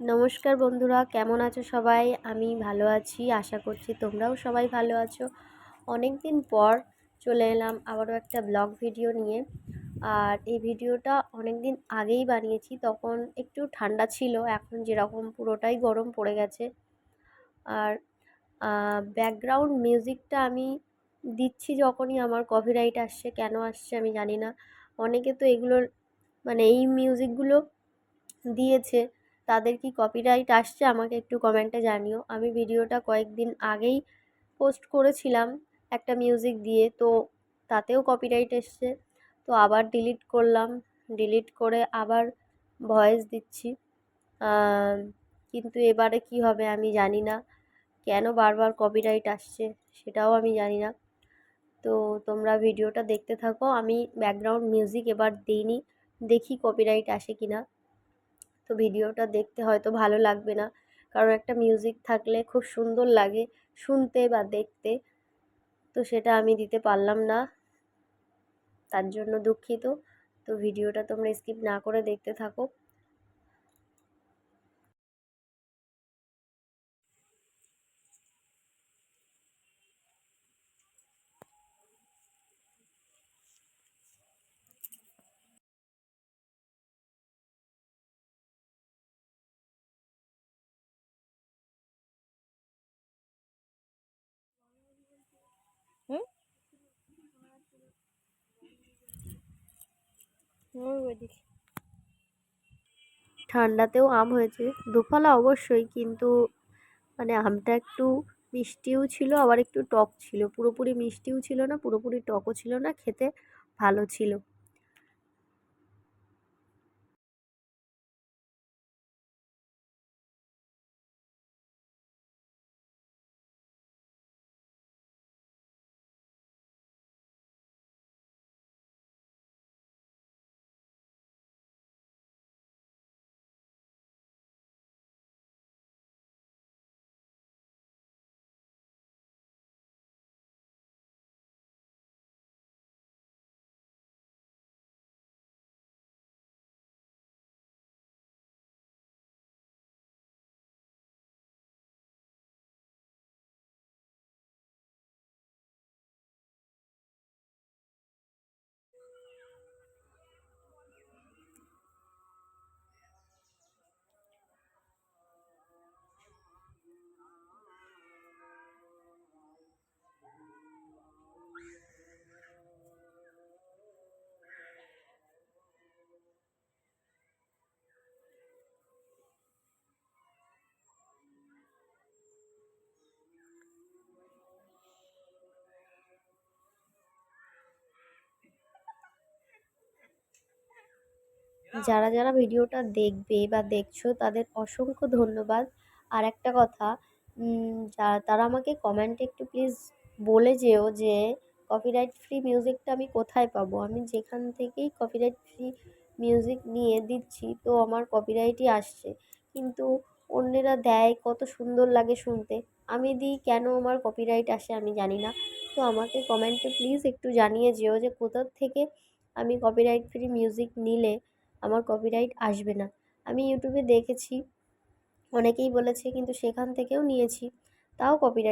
নমস্কার বন্ধুরা, কেমন আছো সবাই? আমি ভালো আছি, আশা করছি তোমরাও সবাই ভালো আছো। অনেক দিন পর চলে এলাম আবারও একটা ব্লগ ভিডিও নিয়ে। আর এই ভিডিওটা অনেক দিন আগেই বানিয়েছি, তখন একটু ঠান্ডা ছিল, এখন যেরকম পুরোটাই গরম পড়ে গেছে। আর ব্যাকগ্রাউন্ড মিউজিকটা আমি দিচ্ছি যখনই আমার কপিরাইট আসছে, কেন আসছে আমি জানি না। অনেকে তো এগুলোর মানে এই মিউজিকগুলো দিয়েছে। তাদের কি কপিরাইট আসছে আমাকে একটু কমেন্টে জানিও। আমি ভিডিওটা কয়েকদিন আগেই পোস্ট করেছিলাম একটা মিউজিক দিয়ে, তো তাতেও কপিরাইট এসছে। তো আবার ডিলিট করলাম ডিলিট করে আবার ভয়েস দিচ্ছি। কিন্তু এবারে কি হবে আমি জানি না। কেন বারবার কপিরাইট আসছে সেটাও আমি জানি না। তো তোমরা ভিডিওটা দেখতে থাকো। আমি ব্যাকগ্রাউন্ড মিউজিক এবার দিইনি, দেখি কপিরাইট আসে কি না তো ভিডিওটা দেখতে হয়তো ভালো লাগবে না। কারণ একটা মিউজিক থাকলে খুব সুন্দর লাগে শুনতে বা দেখতে। তো সেটা আমি দিতে পারলাম না। তার জন্য দুঃখিত। তো ভিডিওটা তোমরা স্কিপ না করে দেখতে থাকো। ঠান্ডাতেও আম হয়েছে। দুফলা অবশ্যই, কিন্তু মানে আমটা একটু মিষ্টিও ছিল, আবার একটু টক ছিল। পুরোপুরি মিষ্টিও ছিল না, পুরোপুরি টকও ছিল না, খেতে ভালো ছিল। যারা যারা ভিডিওটা দেখবে বা দেখছ, তাদের অসংখ্য ধন্যবাদ। আর একটা কথা তারা আমাকে কমেন্টে একটু প্লিজ বলে যেও যে কপিরাইট ফ্রি মিউজিকটা আমি কোথায় পাবো? আমি যেখান থেকেই কপিরাইট ফ্রি মিউজিক নিয়ে দিচ্ছি, তো আমার কপিরাইটই আসছে। কিন্তু অন্যেরা দেয়, কত সুন্দর লাগে শুনতে। আমি দিই, কেন আমার কপিরাইট আসে আমি জানি না। তো আমাকে কমেন্টে প্লিজ একটু জানিয়ে যেও যে, কোথার থেকে আমি কপিরাইট ফ্রি মিউজিক নিলে আমার কপিরাইট আসবে না। আমি ইউটিউবে দেখেছি, অনেকেই বলেছে, কিন্তু সেখান থেকেও নিয়েছি, তাও কপিরাইট